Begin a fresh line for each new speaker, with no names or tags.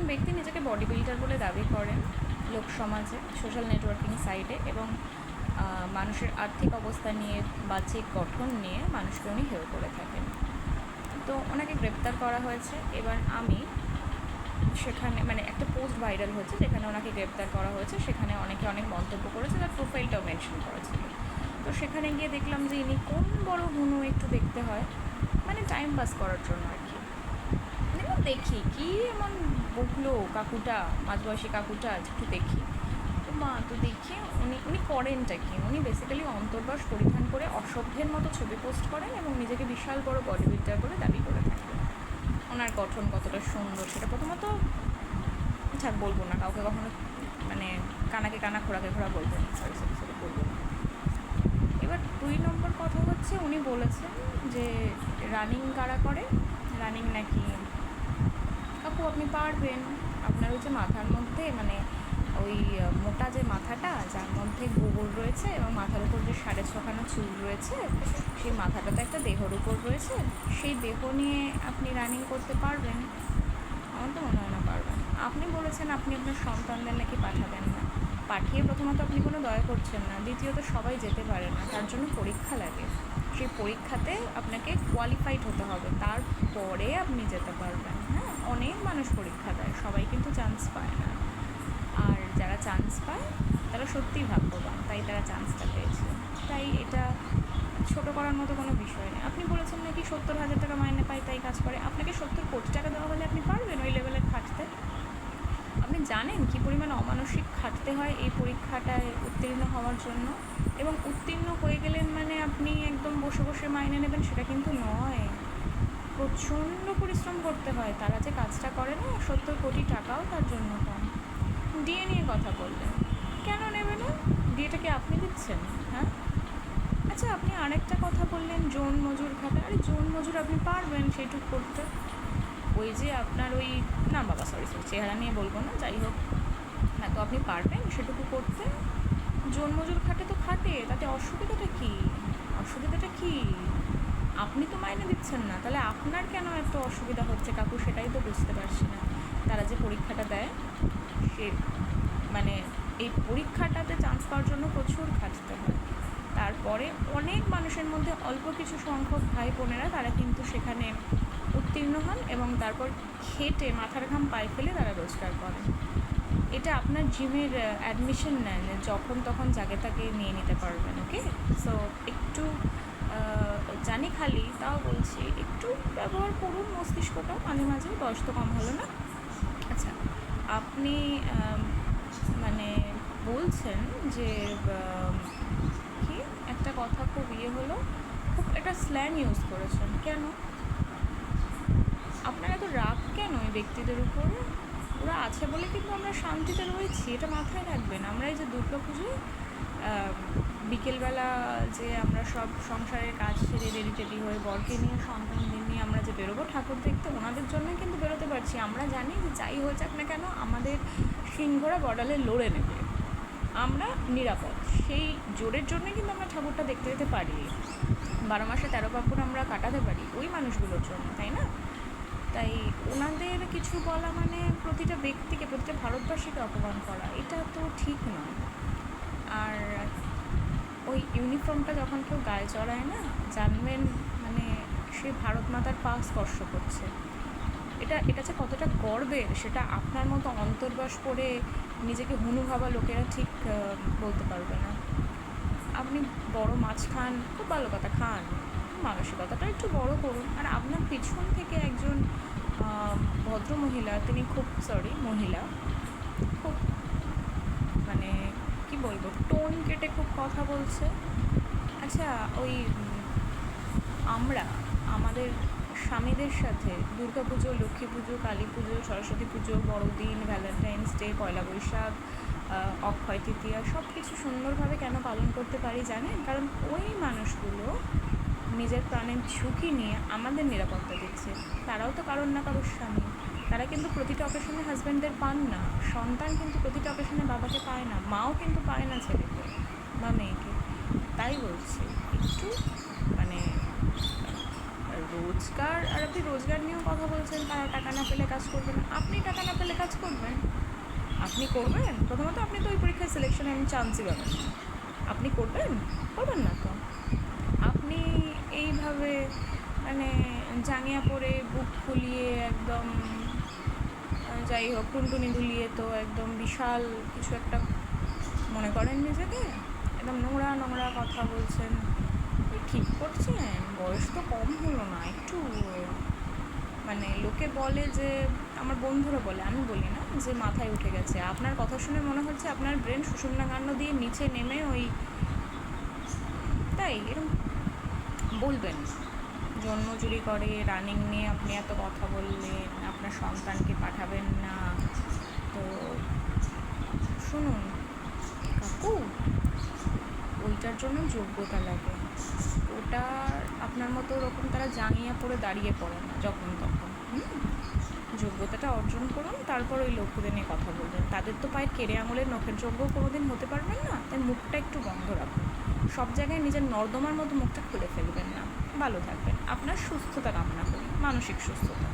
একজন ব্যক্তি নিজেকে বডি বিল্ডার বলে দাবি করেন লোক সমাজে, সোশ্যাল নেটওয়ার্কিং সাইটে এবং মানুষের আর্থিক অবস্থা নিয়ে বাহ্যিক গঠন নিয়ে মানুষকে উনি হেয় করে থাকেন। তো ওনাকে গ্রেপ্তার করা হয়েছে। এবার আমি সেখানে মানে একটা পোস্ট ভাইরাল হচ্ছে যেখানে ওনাকে গ্রেপ্তার করা হয়েছে। সেখানে অনেকে অনেক মন্তব্য করেছে, তার প্রোফাইলটাও মেনশন করেছিল তো সেখানে গিয়ে দেখলাম যে ইনি কোন বড় হুনু একটু দেখতে হয়। মানে টাইম পাস করার জন্য আর কি। দেখি। কি এমন বকলো কাকুটা, মাঝবয়সী কাকুটা একটু দেখি। তো মা তো দেখি, উনি উনি করেনটা কি উনি বেসিক্যালি অন্তর্বাস পরিধান করে অসভ্যের মতো ছবি পোস্ট করেন এবং নিজেকে বিশাল বড় বডি বিল্ডার করে দাবি করে থাকেন। ওনার গঠন কতটা সুন্দর, সেটা প্রথমত থাক বলব না, কাউকে কখনো মানে কানাকে কানা খোড়াকে খোড়া বলব না সরি সরি সরি বলব না। এবার দুই নম্বর কথা হচ্ছে, উনি বলেছেন যে রানিং কারা করে? রানিং নাকি কাকু আপনি পারবেন। আপনার ওই যে মাথার মধ্যে মানে ওই মোটা যে মাথাটা, যার মধ্যে গোবর রয়েছে এবং মাথার উপর যে সাড়ে ছখানা চুল রয়েছে, সেই মাথাটা তো একটা দেহর উপর রয়েছে, সেই দেহ নিয়ে আপনি রানিং করতে পারবেন। আমার তো মনে হয় না পারবেন। আপনি বলেছেন আপনি আপনার সন্তানদের নাকি পাঠাবেন না। পাঠিয়ে প্রথমত আপনি কোনো দয়া করছেন না। দ্বিতীয়ত সবাই যেতে পারে না। তার জন্য পরীক্ষা লাগে। সেই পরীক্ষাতে আপনাকে কোয়ালিফাইড হতে হবে। তারপরে আপনি যেতে পারবেন হ্যাঁ? অনেক মানুষ পরীক্ষা দেয়, সবাই কিন্তু চান্স পায় না। আর যারা চান্স পায়, তারা সত্যিই ভাগ্যবান, তাই তারা চান্সটা পেয়েছে। তাই এটা ছোট করার মতো কোনো বিষয় নেই আপনি বলেছেন নাকি সত্তর হাজার টাকা মাইনে পায়, তাই কাজ করে। আপনাকে সত্তর কোটি টাকা দেওয়া হলে আপনি পারবেন ওই লেভেলের খাটতে। আপনি জানেন কী পরিমাণ অমানসিক খাটতে হয় এই পরীক্ষাটায় উত্তীর্ণ হওয়ার জন্য? এবং উত্তীর্ণ হয়ে গেলেন মানে আপনি একদম বসে বসে মাইনে নেবেন সেটা কিন্তু নয়। প্রচণ্ড পরিশ্রম করতে হয়। তারা যে কাজটা করে না, সত্তর কোটি টাকাও তার জন্য কম। ডিএ নিয়ে কথা বললেন। কেন নেবে না? ডিএটা কি আপনি দিচ্ছেন? হ্যাঁ? আচ্ছা আপনি আরেকটা কথা বললেন, জোন মজুর খাটা আরে, জোন মজুর আপনি পারবেন সেইটুকু করতে। ওই যে আপনার ওই না বাবা সরি সরি চেহারা নিয়ে বলব না, যাই হোক। হ্যাঁ তো আপনি পারবেন সেটুকু করতে। জোন মজুর খাটে তো খাটে, তাতে অসুবিধাটা কী? অসুবিধাটা কী? আপনি তো মাইনে দিচ্ছেন না, তাহলে আপনার কেন এত অসুবিধা হচ্ছে কাকু? সেটাই তো বুঝতে পারছি না। তারা যে পরীক্ষাটা দেয়, সে মানে এই পরীক্ষাটাতে চান্স পাওয়ার জন্য প্রচুর খাটতে হয়। তারপরে অনেক মানুষের মধ্যে অল্প কিছু সংখ্যক ভাই বোনেরা, তারা কিন্তু সেখানে উত্তীর্ণ হন এবং তারপর খেটে মাথার ঘাম পায়ে ফেলে তারা রোজগার করেন। এটা আপনার জিমের অ্যাডমিশন নেন, যখন তখন জাগে তাকে নিয়ে নিতে পারবেন ওকে সো একটু জানি খালি, তাও বলছি, একটু ব্যবহার করুন মস্তিষ্কটা, মাঝে মাঝে, বয়স তো কম হলো না। আচ্ছা আপনি মানে বলছেন যে কি? একটা কথা খুব ইয়ে হলো, খুব একটা স্ল্যাং ইউজ করেছেন। কেন? আপনার এত রাগ কেন ওই ব্যক্তিদের উপরে? ওরা আছে বলে কিন্তু আমরা শান্তিতে রয়েছি, এটা মাথায় রাখবেন। আমরা এই যে দুর্গা পুজোয় বিকেলবেলা যে আমরা সব সংসারের কাজ সেরে রেডি টেডি হয়ে বরকে নিয়ে, সন্তানদের নিয়ে আমরা যে বেরোবো ঠাকুর দেখতে, ওনাদের জন্যই কিন্তু বেরোতে পারছি। আমরা জানি যে যাই হয়ে যাক না কেন, আমাদের সিংহরা বর্ডালে লড়ে নেবে। আমরা নিরাপদ। সেই জোরের জন্যই কিন্তু আমরা ঠাকুরটা দেখতে যেতে পারি। বারো মাসে তেরো পার্বণ আমরা কাটাতে পারি ওই মানুষগুলোর জন্য, তাই না? তাই ওনাদের কিছু বলা মানে প্রতিটা ব্যক্তিকে, প্রতিটা ভারতবাসীকে অপমান করা, এটা তো ঠিক নয়। আর ওই ইউনিফর্মটা যখন কেউ গায়ে চড়ায় না, জানবেন মানে সে ভারত মাতার পা স্পর্শ করছে। এটা এটা যে কতটা গর্বের, সেটা আপনার মতো অন্তর্বাস করে নিজেকে হুনু ভাবা লোকেরা ঠিক বলতে পারবে না। আপনি বড় মাছ খান, খুব ভালো কথা খান, মানসিকতাটা একটু বড় করুন। আর আপনার পিছন থেকে একজন ভদ্র মহিলা তিনি খুব সরি মহিলা খুব মানে কি বলব টোন কেটে খুব কথা বলছে। আচ্ছা ওই আমরা, আমাদের স্বামীদের সাথে দুর্গা পুজো, লক্ষ্মী পুজো, কালী পুজো, সরস্বতী পুজো, বড়দিন, ভ্যালেন্টাইন্স ডে, পয়লা বৈশাখ অক্ষয় তৃতীয়া সব কিছু সুন্দরভাবে কেন পালন করতে পারি জানেন? কারণ ওই মানুষগুলো নিজের প্রাণের ঝুঁকি নিয়ে আমাদের নিরাপত্তা দিচ্ছে। তারাও তো কারোর না কারোর স্বামী। তারা কিন্তু প্রতিটা অকেশনে হাজব্যান্ডদের পান না। সন্তান কিন্তু প্রতিটা অকেশনে বাবাকে পায় না। মাও কিন্তু পায় না ছেলেকে। বা মেয়েকে। তাই বলছি, একটু মানে রোজগার, আর আপনি রোজগার নিয়েও কথা বলছেন, তারা টাকা না পেলে কাজ করবেন আপনি টাকা না পেলে কাজ করবেন। আপনি করবেন? প্রথমত আপনি তো ওই পরীক্ষায় সিলেকশনে আমি চান্সই পাবেন আপনি করবেন? করবেন না তো। আপনি এইভাবে মানে জাঙিয়া পরে বুক ফুলিয়ে একদম যাই হোক, টুনটুনি দুলিয়ে তো একদম বিশাল কিছু একটা মনে করেন নিজেকে? একদম নোংরা নোংরা কথা বলছেন। ঠিক করছেন? বয়স তো কম হলো না, একটু মানে লোকে বলে যে, আমার বন্ধুরা বলে, আমি বলি না, যে মাথায় উঠে গেছে। আপনার কথা শুনে মনে হচ্ছে আপনার ব্রেন সুষুম্না কাণ্ড দিয়ে নিচে নেমে ওই তাই এরকম বলবেন। জন্ম চুরি করে, রানিং নিয়ে আপনি এত কথা বললেন, আপনার সন্তানকে পাঠাবেন না। তো শুনুন, কাকু ওইটার জন্য যোগ্যতা লাগে। ওটা আপনার মতো ওরকম তারা জাঙ্গিয়া পরে দাঁড়িয়ে পড়ে না, যখন তখন? যোগ্যতাটা অর্জন করুন, তারপর ওই লোকদের নিয়ে কথা বলবেন। তাদের তো পায়ের কেড়ে আঙুলের নখের যোগ্য কোনোদিন হতে পারবেন না, তাই মুখটা একটু বন্ধ রাখুন। সব জায়গায় নিজের নর্দমার মতো মুখটা খুলে ফেলবেন না। ভালো থাকবেন। আপনার সুস্থতা কামনা করি, মানসিক সুস্থতা।